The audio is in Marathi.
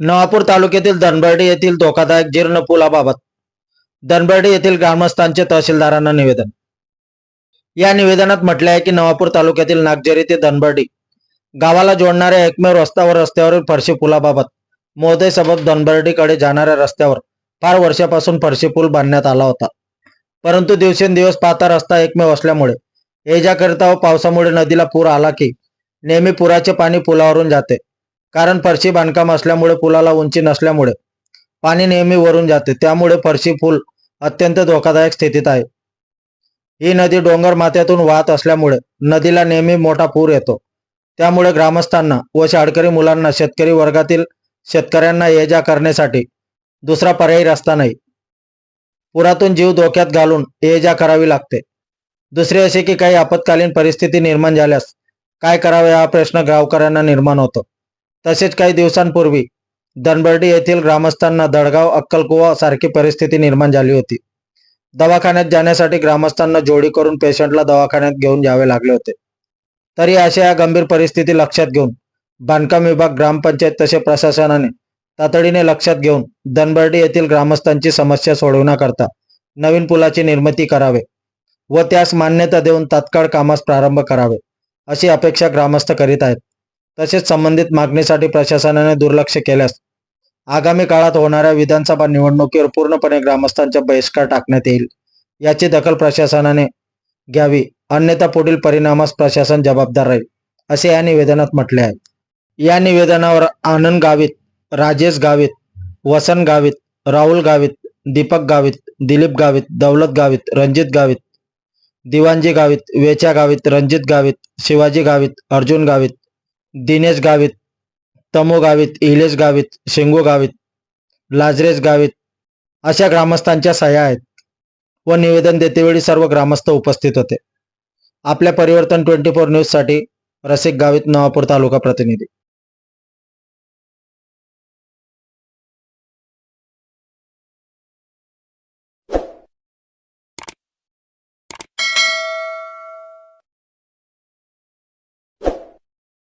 नवापूर तालुक्यातील दनबर्डी येथील धोकादायक जीर्ण पुलाबाबत दनबर्डी येथील ग्रामस्थांचे तहसीलदारांना निवेदन. या निवेदनात म्हटले आहे की नवापूर तालुक्यातील नागझरी ते दनबर्डी गावाला जोडणाऱ्या एकमेव रस्त्यावर रस्त्यावरील फरशी पुलाबाबत मोदय सबब दनबर्डीकडे जाणाऱ्या रस्त्यावर फार वर्षापासून फरशी पूल बांधण्यात आला होता. परंतु दिवसेंदिवस पाहता रस्ता एकमेव असल्यामुळे ये जा व पावसामुळे नदीला पूर आला की नेहमी पुराचे पाणी पुलावरून जाते. कारण फरशी बांधकाम असल्यामुळे पुलाला उंची नसल्यामुळे. पाणी नेहमी वरून जाते. त्यामुळे फरशी पूल अत्यंत धोकादायक स्थितीत आहे. ही नदी डोंगर माथ्यातून वाहत असल्यामुळे नदीला नेहमी मोठा पूर येतो. त्यामुळे ग्रामस्थांना व शाळकरी मुलांना शेतकरी वर्गातील शेतकऱ्यांना ये जा करण्यासाठी दुसरा पर्यायी रस्ता नाही. पुरातून जीव धोक्यात घालून ये जा करावी लागते. दुसरे असे की काही आपत्कालीन परिस्थिती निर्माण झाल्यास काय करावे हा प्रश्न गावकऱ्यांना निर्माण होतो. तसेच काही दिवसांपूर्वी दनबर्डी येथील ग्रामस्थांना दडगाव अक्कलकुवा सारखी परिस्थिती निर्माण झाली होती. दवाखान्यात जाण्यासाठी ग्रामस्थांना जोडी करून पेशंटला दवाखान्यात घेऊन जावे लागले होते. तरी अशा या गंभीर परिस्थिती लक्षात घेऊन बांधकाम विभाग ग्रामपंचायत तसे प्रशासनाने तातडीने लक्षात घेऊन दनबर्डी येथील ग्रामस्थांची समस्या सोडवण्याकरता नवीन पुलाची निर्मिती करावे व त्यास मान्यता देऊन तात्काळ कामास प्रारंभ करावे अशी अपेक्षा ग्रामस्थ करीत आहेत. तसेच संबंधित मागणीसाठी प्रशासनाने दुर्लक्ष केल्यास आगामी काळात होणाऱ्या विधानसभा निवडणुकीवर पूर्णपणे ग्रामस्थांचा बहिष्कार टाकण्यात येईल. याची दखल प्रशासनाने घ्यावी. अन्यथा पुढील परिणामास प्रशासन जबाबदार राहील असे या निवेदनात म्हटले आहे. या निवेदनावर आनंद गावित राजेश गावित वसंत गावित राहुल गावित दीपक गावित दिलीप गावित दौलत गावित रणजित गावित दिवानजी गावित वेचा गावित रणजित गावित शिवाजी गावित अर्जुन गावित दिनेश गावित तमो गावित इलेश गावित शेंगू गावित लाजरेश गावित अशा ग्रामस्थांच्या सह्या आहेत व निवेदन देतेवेळी सर्व ग्रामस्थ उपस्थित होते. आपल्या परिवर्तन ट्वेंटी फोर न्यूजसाठी रसिक गावित नवापूर तालुका प्रतिनिधी.